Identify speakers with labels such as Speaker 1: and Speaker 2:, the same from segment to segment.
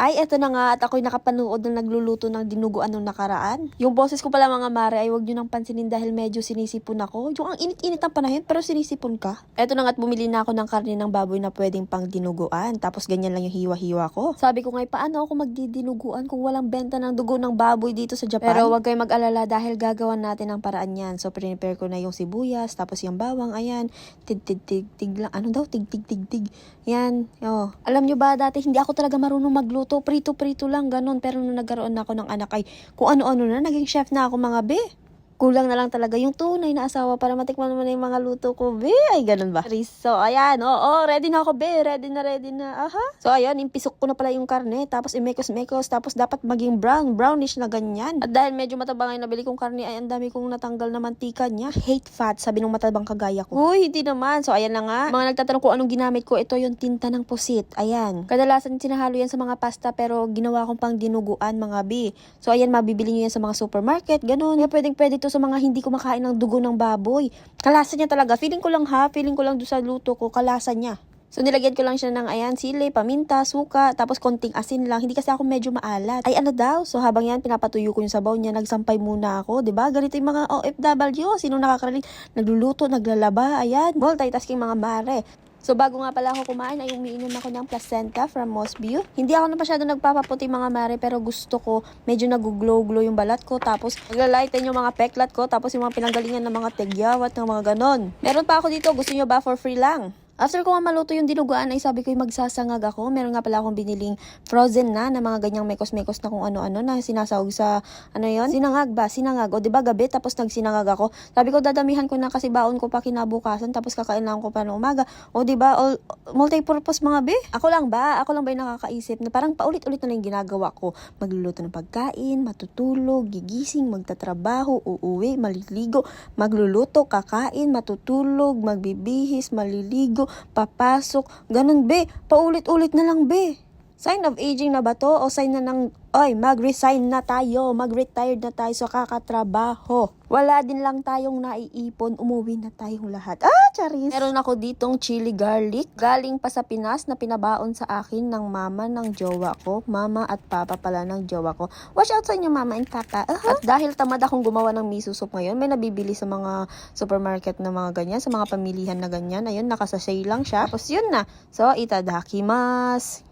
Speaker 1: Ay, eto na nga at ako'y nakapanood ng nagluluto ng dinuguan nung nakaraan. Yung boses ko pala mga mare ay wag nyo nang pansinin dahil medyo sinisipon ako. Yung ang init-init ng panahon pero sinisipon ka. Eto na nga at bumili na ako ng karne ng baboy na pwedeng pang dinuguan. Tapos ganyan lang yung hiwa-hiwa ko. Sabi ko nga, paano ako magdidinuguan kung walang benta ng dugo ng baboy dito sa Japan? Pero wag kayong mag-alala dahil gagawan natin ang paraan yan. So, prepare ko na yung sibuyas, tapos yung bawang, ayan, tig-tig-tig lang. Ano daw? Tig-tig-tig-tig. Yan. Oh. Alam nyo ba, dati hindi ako talaga marunong magluto. Prito-prito lang, ganun. Pero nung nagkaroon ako ng anak ay kung ano-ano na, naging chef na ako mga be. Kulang na lang talaga yung tunay na asawa para matikman mo na yung mga luto ko, be. Ay, ganun ba? So, ayan. Oo, ready na ako, be. Ready na, ready na. Aha. So, ayan, impisok ko na pala yung karne. Tapos, imekos-mekos. Tapos, dapat maging brown. Brownish na ganyan. At dahil medyo matabang yung nabili kong karne, ay ang dami kong natanggal na mantika niya. Hate fat, sabi nung matabang kagaya ko. Uy, hindi naman. So, ayan na nga. Mga nagtatanong kung anong ginamit ko. Ito yung tinta ng pusit. Ayan. Kadalasan sinahalo yan sa mga pasta, pero ginawa kong pang dinuguan, mga bi. So, ayan, mabibili nyo yan sa mga supermarket. Ganun. Kaya pwedeng pwede to sa mga hindi kumakain ng dugo ng baboy. Kalasa niya talaga. Feeling ko lang ha, feeling ko lang doon sa luto ko, kalasa niya. So, nilagyan ko lang siya ng ayan, sili, paminta, suka, tapos konting asin lang. Hindi kasi ako medyo maalat. Ay, ano daw? So, habang yan, pinapatuyo ko yung sabaw niya, nagsampay muna ako, 'di ba Ganito yung mga OFW, sino nakakarinig? Nagluluto, naglalaba, ayan. Multitasking mga mare. So, bago nga pala ako kumain, ay umiinom ako ng placenta from Mosview. Hindi ako na masyado nagpapaputi mga mare, pero gusto ko, medyo nag-glow-glow yung balat ko. Tapos, maglalighten yung mga peklat ko. Tapos, yung mga pinanggalingan ng mga tegyawat, ng mga ganon. Meron pa ako dito, gusto nyo ba for free lang? After ko nga maluto yung dinuguan ay sabi ko yung magsasangag ako. Meron nga pala akong biniling frozen na na mga ganyang mekos-mekos na kung ano-ano na sinasawag sa ano yon Sinangag ba? Sinangag. O ba gabi tapos nagsinangag ako. Sabi ko dadamihan ko na kasi baon ko pa kinabukasan tapos kakailangan ko pa ng umaga. O ba all multi-purpose mga be? Ako lang ba? Ako lang ba yung nakakaisip na parang paulit-ulit na lang yung ginagawa ko. Magluluto ng pagkain, matutulog, gigising, magtatrabaho, uuwi, maliligo, magluluto, kakain, matutulog, magbibihis, maliligo, papasok, ganun be, paulit-ulit na lang be. Sign of aging na ba to? O sign na ng, oy, mag-resign na tayo, mag-retired na tayo sa kakatrabaho. Wala din lang tayong naiipon, umuwi na tayong lahat. Ah, charis! Meron ako ditong chili garlic, galing pa sa Pinas na pinabaon sa akin ng mama ng jowa ko, mama at papa pala ng jowa ko. Watch out sa inyo mama and papa. At dahil tamad akong gumawa ng miso soup ngayon, may nabibili sa mga supermarket na mga ganyan, sa mga pamilihan na ganyan. Ayun, nakasashay lang siya. Tapos yun na. So, itadakimasu.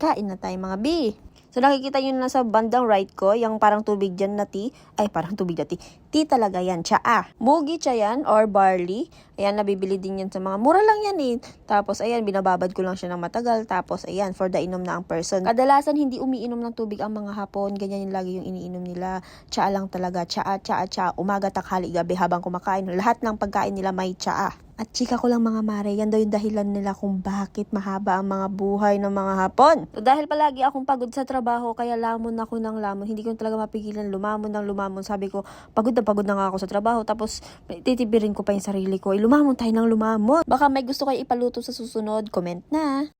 Speaker 1: Kain na tayo mga bi. So nakikita nyo na sa bandang right ko, yung parang tubig dyan na tea. Ay, parang tubig na tea. Tea talaga yan, tsaa. Mugi cha yan or barley. Ayan, nabibili din yan sa mga, mura lang yan eh. Tapos ayan, binababad ko lang siya ng matagal. Tapos ayan, for the inom na ang person. Kadalasan hindi umiinom ng tubig ang mga hapon. Ganyan yung lagi yung iniinom nila. Tsaa lang talaga. Tsaa, tsaa, tsaa. Umaga, taghali, gabi habang kumakain. Lahat ng pagkain nila may tsaa. At chika ko lang mga mare, yan daw yung dahilan nila kung bakit mahaba ang mga buhay ng mga hapon. So, dahil palagi akong pagod sa trabaho, kaya lamon ako ng lamon. Hindi ko talaga mapigilan lumamon ng lumamon. Sabi ko, pagod na pagod na nga ako sa trabaho. Tapos, titibirin ko pa yung sarili ko. Eh, lumamon tayo ng lumamon. Baka may gusto kayo ipaluto sa susunod, comment na.